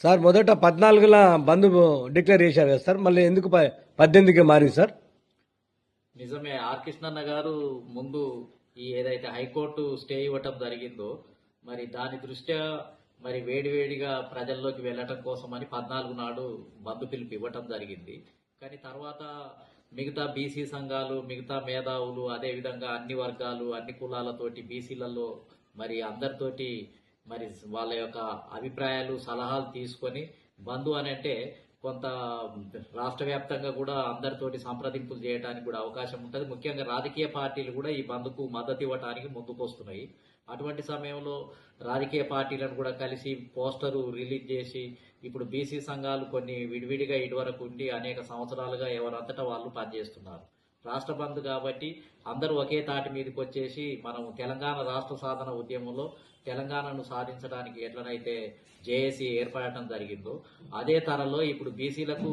Sir మొదట పద్నాలుగుల బంద్ declare చేశారు కదా సార్ మళ్ళీ ఎందుకు ప- పద్దెనిమిదికి మారింది సార్? నిజమే ఆర్ కృష్ణన్న గారు ముందు ఈ ఏదైతే హైకోర్టు స్టే ఇవ్వటం జరిగిందో మరి దాని దృష్ట్యా మరి వేడివేడిగా ప్రజల్లోకి వెళ్ళటం కోసమని పద్నాలుగు నాడు బంధు పిలుపు ఇవ్వటం జరిగింది. కానీ తర్వాత మిగతా బీసీ సంఘాలు మిగతా మేధావులు అదేవిధంగా అన్ని వర్గాలు అన్ని కులాలతోటి బీసీలలో మరి అందరితోటి మరి వాళ్ళ యొక్క అభిప్రాయాలు సలహాలు తీసుకొని బంధు అని అంటే కొంత రాష్ట్ర వ్యాప్తంగా కూడా అందరితోటి సంప్రదింపులు చేయడానికి కూడా అవకాశం ఉంటుంది. ముఖ్యంగా రాజకీయ పార్టీలు కూడా ఈ బంద్కు మద్దతు ఇవ్వడానికి ముందుకు వస్తున్నాయి. అటువంటి సమయంలో రాజకీయ పార్టీలను కూడా కలిసి పోస్టరు రిలీజ్ చేసి ఇప్పుడు బీసీ సంఘాలు కొన్ని విడివిడిగా ఇటువరకు ఉండి అనేక సంవత్సరాలుగా ఎవరంతటా వాళ్ళు పనిచేస్తున్నారు. రాష్ట్ర బంద్ కాబట్టి అందరూ ఒకే తాటి మీదకి వచ్చేసి మనం తెలంగాణ రాష్ట్ర సాధన ఉద్యమంలో తెలంగాణను సాధించడానికి ఎట్లనైతే జేఏసీ ఏర్పడటం జరిగిందో అదే తరలో ఇప్పుడు బీసీలకు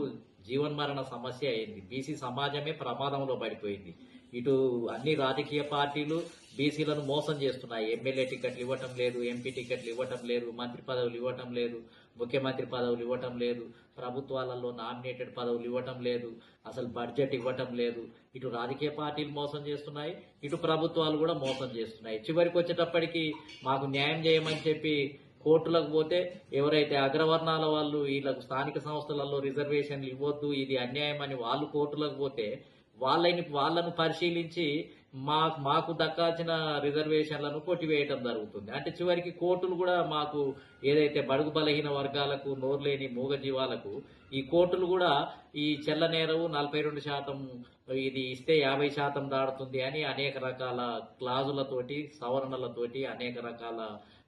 జీవన్మరణ సమస్య అయింది. బీసీ సమాజమే ప్రమాదంలో పడిపోయింది. ఇటు అన్ని రాజకీయ పార్టీలు బీసీలను మోసం చేస్తున్నాయి. ఎమ్మెల్యే టికెట్లు ఇవ్వటం లేదు ఎంపీ టికెట్లు ఇవ్వటం లేదు మంత్రి పదవులు ఇవ్వటం లేదు ముఖ్యమంత్రి పదవులు ఇవ్వటం లేదు ప్రభుత్వాలలో నామినేటెడ్ పదవులు ఇవ్వటం లేదు అసలు బడ్జెట్ ఇవ్వటం లేదు. ఇటు రాజకీయ పార్టీలు మోసం చేస్తున్నాయి ఇటు ప్రభుత్వాలు కూడా మోసం చేస్తున్నాయి. చివరికి వచ్చేటప్పటికి మాకు న్యాయం చేయమని చెప్పి కోర్టులకు పోతే ఎవరైతే అగ్రవర్ణాల వాళ్ళు వీళ్ళకు స్థానిక సంస్థలలో రిజర్వేషన్లు ఇవ్వద్దు ఇది అన్యాయం అని వాళ్ళు కోర్టులకు పోతే వాళ్ళని వాళ్ళను పరిశీలించి మా మాకు దక్కాల్సిన రిజర్వేషన్లను కొట్టివేయటం జరుగుతుంది. అంటే చివరికి కోర్టులు కూడా మాకు ఏదైతే బడుగు బలహీన వర్గాలకు నోరులేని మూగజీవాలకు ఈ కోర్టులు కూడా ఈ చెల్ల నేరవు నలభై రెండు శాతం ఇది ఇస్తే యాభై శాతం దాడుతుంది అని అనేక రకాల క్లాజులతోటి సవరణలతోటి అనేక రకాల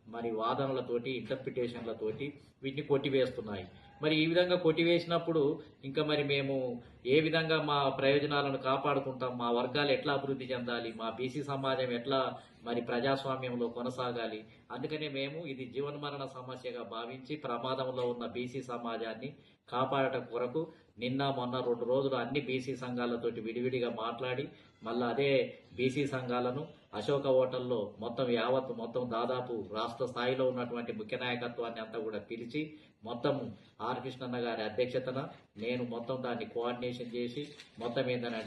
మరి వాదనలతోటి ఇంటర్ప్రిటేషన్లతోటి వీటిని కొట్టివేస్తున్నాయి. మరి ఈ విధంగా కొట్టివేసినప్పుడు ఇంకా మరి మేము ఏ విధంగా మా ప్రయోజనాలను కాపాడుకుంటాం? మా వర్గాలు ఎట్లా అభివృద్ధి చెందాలి? మా బీసీ సమాజం ఎట్లా మరి ప్రజాస్వామ్యంలో కొనసాగాలి? అందుకనే మేము ఇది జీవన్మరణ సమస్యగా భావించి ప్రమాదంలో ఉన్న బీసీ సమాజాన్ని కాపాడటం కొరకు నిన్న మొన్న రెండు రోజులు అన్ని బీసీ సంఘాలతోటి విడివిడిగా మాట్లాడి మళ్ళీ అదే బీసీ సంఘాలను అశోక హోటల్లో మొత్తం యావత్ మొత్తం దాదాపు రాష్ట్ర స్థాయిలో ఉన్నటువంటి ముఖ్య నాయకత్వాన్ని అంతా కూడా పిలిచి మొత్తం ఆర్ కృష్ణన్న గారి అధ్యక్షతన నేను మొత్తం దాన్ని కోఆర్డినేషన్ చేసి మొత్తం ఏంటంటే